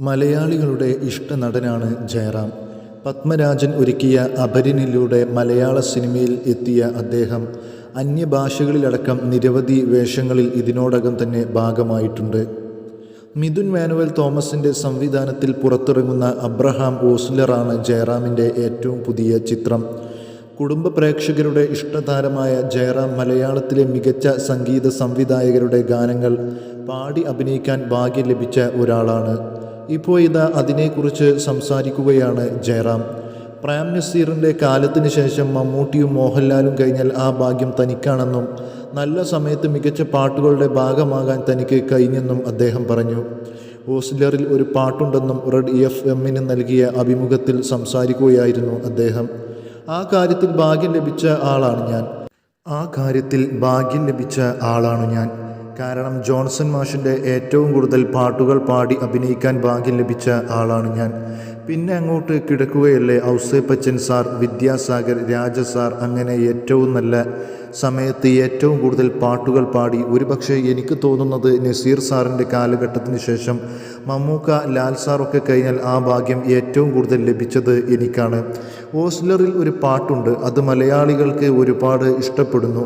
മലയാളികളുടെ ഇഷ്ടനടനാണ് ജയറാം. പത്മരാജൻ ഒരുക്കിയ അപരിനിലൂടെ മലയാള സിനിമയിൽ എത്തിയ അദ്ദേഹം അന്യഭാഷകളിലടക്കം നിരവധി വേഷങ്ങളിൽ ഇതിനോടകം തന്നെ ഭാഗമായിട്ടുണ്ട്. മിഥുൻ മാനുവൽ തോമസിന്റെ സംവിധാനത്തിൽ പുറത്തിറങ്ങുന്ന അബ്രഹാം ഓസ്ലറാണ് ജയറാമിന്റെ ഏറ്റവും പുതിയ ചിത്രം. കുടുംബ പ്രേക്ഷകരുടെ ഇഷ്ടതാരമായ ജയറാം മലയാളത്തിലെ മികച്ച സംഗീത സംവിധായകരുടെ ഗാനങ്ങൾ പാടി അഭിനയിക്കാൻ ഭാഗ്യം ലഭിച്ച ഒരാളാണ്. ഇപ്പോൾ ഇതാ അതിനെക്കുറിച്ച് സംസാരിക്കുകയാണ് ജയറാം. പ്രാം നസീറിന്റെ കാലത്തിന് ശേഷം മമ്മൂട്ടിയും മോഹൻലാലും കഴിഞ്ഞാൽ ആ ഭാഗ്യം തനിക്കാണെന്നും നല്ല സമയത്ത് മികച്ച പാട്ടുകളുടെ ഭാഗമാകാൻ തനിക്ക് കഴിഞ്ഞെന്നും അദ്ദേഹം പറഞ്ഞു. ഓസ്ലറിൽ ഒരു പാട്ടുണ്ടെന്നും റെഡ് എഫ് എമ്മിന് നൽകിയ അഭിമുഖത്തിൽ സംസാരിക്കുകയായിരുന്നു അദ്ദേഹം. ആ കാര്യത്തിൽ ഭാഗ്യം ലഭിച്ച ആളാണ് ഞാൻ. ആ കാര്യത്തിൽ ഭാഗ്യം ലഭിച്ച ആളാണ് ഞാൻ. കാരണം ജോൺസൺ മാഷിന്റെ ഏറ്റവും കൂടുതൽ പാട്ടുകൾ പാടി അഭിനയിക്കാൻ ഭാഗ്യം ലഭിച്ച ആളാണ് ഞാൻ. പിന്നെ അങ്ങോട്ട് കിടക്കുകയല്ലേ ഔസേപ്പച്ചൻ സാർ വിദ്യാസാഗർ രാജ സാർ അങ്ങനെ ഏറ്റവും നല്ല സമയത്ത് ഏറ്റവും കൂടുതൽ പാട്ടുകൾ പാടി. ഒരുപക്ഷെ എനിക്ക് തോന്നുന്നത് നസീർ സാറിന്റെ കാലഘട്ടത്തിന് ശേഷം മമ്മൂക്ക ലാൽ സാറൊക്കെ കഴിഞ്ഞാൽ ആ ഭാഗ്യം ഏറ്റവും കൂടുതൽ ലഭിച്ചത് എനിക്കാണ്. ഓസ്ലറിൽ ഒരു പാട്ടുണ്ട് അത് മലയാളികൾക്ക് ഒരുപാട് ഇഷ്ടപ്പെടുന്നു.